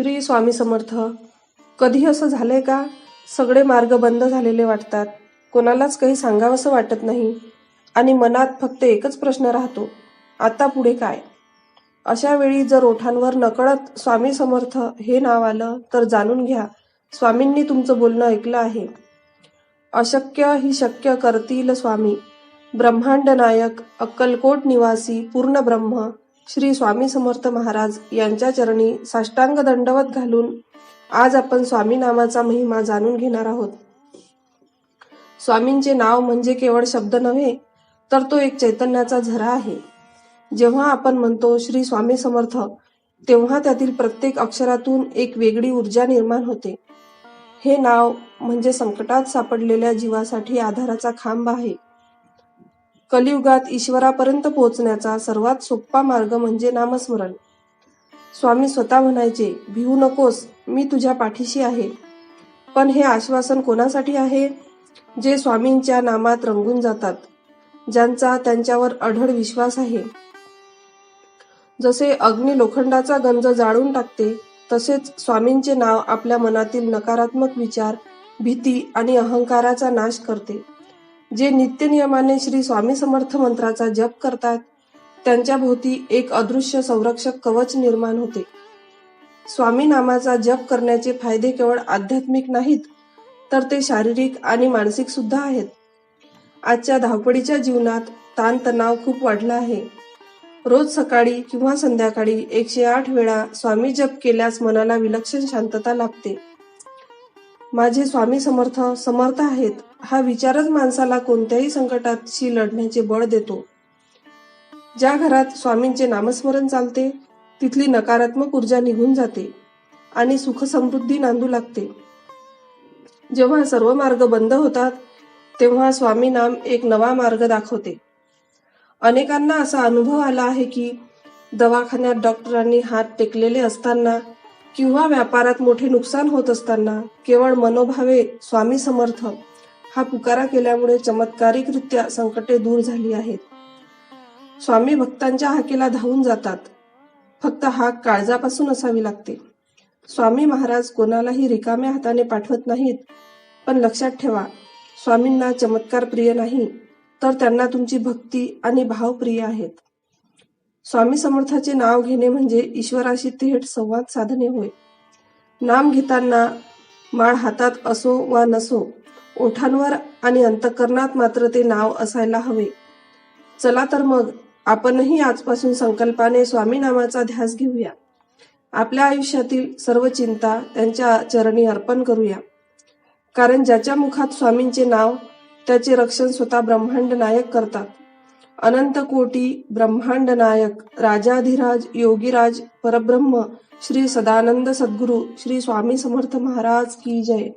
श्री स्वामी समर्थ कधी असं झालंय का? सगळे मार्ग बंद झालेले वाटतात. कोणालाच काही सांगावंसं वाटत नाही. आणि मनात फक्त एकच प्रश्न राहतो आता पुढे काय? अशा वेळी जर ओठांवर नकळत स्वामी समर्थ हे नाव आलं तर जाणून घ्या स्वामींनी तुमचं बोलणं ऐकलं आहे. अशक्य ही शक्य करतील स्वामी. ब्रह्मांड नायक अक्कलकोट निवासी पूर्ण ब्रह्म. श्री स्वामी समर्थ महाराज यांच्या चरणी साष्टांग दंडवत घालून आज आपण स्वामी नामाचा महिमा जाणून घेणार आहोत. स्वामींचे नाव म्हणजे केवळ शब्द नव्हे तर तो एक चैतन्याचा झरा आहे. जेव्हा आपण म्हणतो श्री स्वामी समर्थ तेव्हा त्यातील प्रत्येक अक्षरातून एक वेगळी ऊर्जा निर्माण होते. हे नाव म्हणजे संकटात सापडलेल्या जीवासाठी आधाराचा खांब आहे. कलियुगात ईश्वरापर्यंत पोहोचण्याचा सर्वात सोपा मार्ग म्हणजे नामस्मरण. स्वामी स्वतः म्हणायचे भिवू नकोस मी तुझ्या पाठीशी आहे. पण हे आश्वासन कोणासाठी आहे? जे स्वामींच्या नामात रंगून जातात ज्यांचा त्यांच्यावर अढळ विश्वास आहे. जसे अग्नी लोखंडाचा गंज जाळून टाकते तसेच स्वामींचे नाव आपल्या मनातील नकारात्मक विचार भीती आणि अहंकाराचा नाश करते. जे नित्यनियमाने श्री स्वामी समर्थ मंत्राचा जप करतात त्यांच्या भोवती एक अदृश्य संरक्षक कवच निर्माण होते. स्वामी नामाचा जप करण्याचे फायदे केवळ आध्यात्मिक नाहीत तर ते शारीरिक आणि मानसिक सुद्धा आहेत. आजच्या धावपळीच्या जीवनात ताणतणाव खूप वाढला आहे. रोज सकाळी किंवा संध्याकाळी एकशे आठ वेळा स्वामी जप केल्यास मनाला विलक्षण शांतता लाभते. माझे स्वामी समर्थ समर्थ आहेत हा विचारच माणसाला कोणत्याही संकटाशी लढण्याचे बळ देतो. ज्या घरात स्वामींचे नामस्मरण चालते तिथली नकारात्मक ऊर्जा निघून जाते आणि सुख समृद्धी नांदू लागते. जेव्हा सर्व मार्ग बंद होतात तेव्हा स्वामी नाम एक नवा मार्ग दाखवते. अनेकांना असा अनुभव आला आहे की दवाखान्यात डॉक्टरांनी हात टेकलेले असताना किंवा व्यापारात मोठे नुकसान होत असताना केवळ मनोभावे स्वामी समर्थ हा पुकारा केल्यामुळे चमत्कारिकरित्या संकटे दूर झाली आहेत. स्वामी भक्तांच्या हाकेला धावून जातात. फक्त हाक काळजापासून असावी लागते. स्वामी महाराज कोणालाही रिकाम्या हाताने पाठवत नाहीत. पण लक्षात ठेवा स्वामींना चमत्कार प्रिय नाही तर त्यांना तुमची भक्ती आणि भाव प्रिय आहेत. स्वामी समर्थाचे नाव घेणे म्हणजे ईश्वराशी थेट संवाद साधणे होय. नाम घेताना माळ हातात असो वा नसो ओठांवर आणि अंतकरणात मात्र ते नाव असायला हवे. चला तर मग आपणही आजपासून संकल्पाने स्वामी नामाचा ध्यास घेऊया. आपल्या आयुष्यातील सर्व चिंता त्यांच्या चरणी अर्पण करूया. कारण ज्याच्या मुखात स्वामींचे नाव त्याचे रक्षण स्वतः ब्रह्मांड नायक करतात. अनंत कोटी ब्रह्मांड नायक राजाधिराज योगीराज परब्रह्म श्री सदानंद सद्गुरु श्री स्वामी समर्थ महाराज की जय.